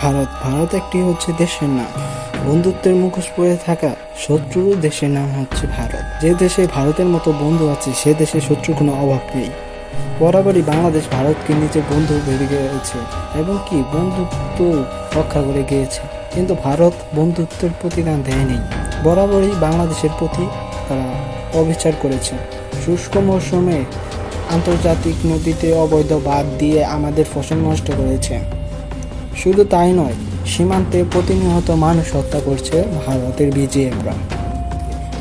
ভারত ভারত একটি হচ্ছে দেশের নাম। বন্ধুত্বের মুখোশ পরে থাকা শত্রুর দেশের নাম হচ্ছে ভারত। যে দেশে ভারতের মতো বন্ধু আছে, সে দেশে শত্রুর কোনো অভাব নেই। বরাবরই বাংলাদেশ ভারতকে নিজের বন্ধু ভেবে গিয়েছে এবং কি বন্ধুত্ব রক্ষা করে গিয়েছে। কিন্তু ভারত বন্ধুত্বের প্রতি প্রতিদান দেয়নি। বরাবরই বাংলাদেশের প্রতি তারা অবিচার করেছে। শুষ্ক মৌসুমে আন্তর্জাতিক নদীতে অবৈধ বাদ দিয়ে আমাদের ফসল নষ্ট করেছে। শুধু তাই নয়, সীমান্তে প্রতিনিয়ত মানুষ হত্যা করছে ভারতের বিজিএফরা।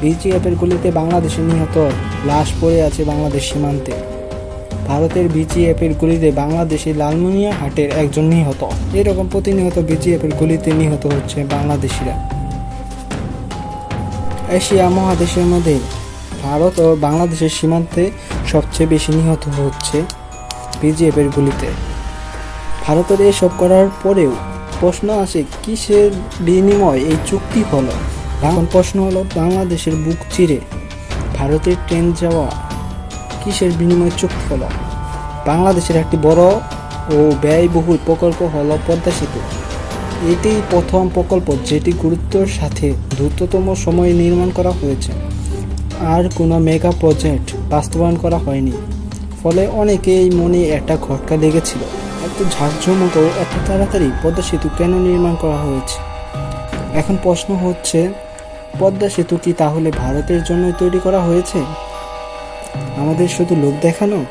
বিজিএফের গুলিতে বাংলাদেশে নিহত লাশ পড়ে আছে বাংলাদেশ সীমান্তে। ভারতের বিজিএফের গুলিতে বাংলাদেশি লালমনিয়া হাটের একজন নিহত। এরকম প্রতিনিয়ত বিজিএফের গুলিতে নিহত হচ্ছে বাংলাদেশিরা। এশিয়া মহাদেশের মধ্যে ভারত ও বাংলাদেশের সীমান্তে সবচেয়ে বেশি নিহত হচ্ছে বিজিএফের গুলিতে। ভারতের এসব করার পরেও প্রশ্ন আসে, কিসের বিনিময় এই চুক্তি হলো? এখন প্রশ্ন হলো, বাংলাদেশের বুক চিরে ভারতের ট্রেন যাওয়া কিসের বিনিময় চুক্তি হলো? বাংলাদেশের একটি বড় ও ব্যয়বহুল প্রকল্প হলো পদ্মা সেতু। এটি প্রথম প্রকল্প যেটি গুরুত্বর সাথে দ্রুততম সময়ে নির্মাণ করা হয়েছে। আর কোনো মেগা প্রজেক্ট বাস্তবায়ন করা হয়নি। ফলে অনেকেই মনে একটা ঘটকা লেগেছিল। এত ঝাঁকঝমক ও এত তাড়াতাড়ি পদ্মা সেতু কেন নির্মাণ করা হয়েছে? এখন প্রশ্ন হচ্ছে, পদ্মা সেতু কি তাহলে ভারতের জন্য তৈরি করা হয়েছে? আমাদের শুধু লোক দেখানো?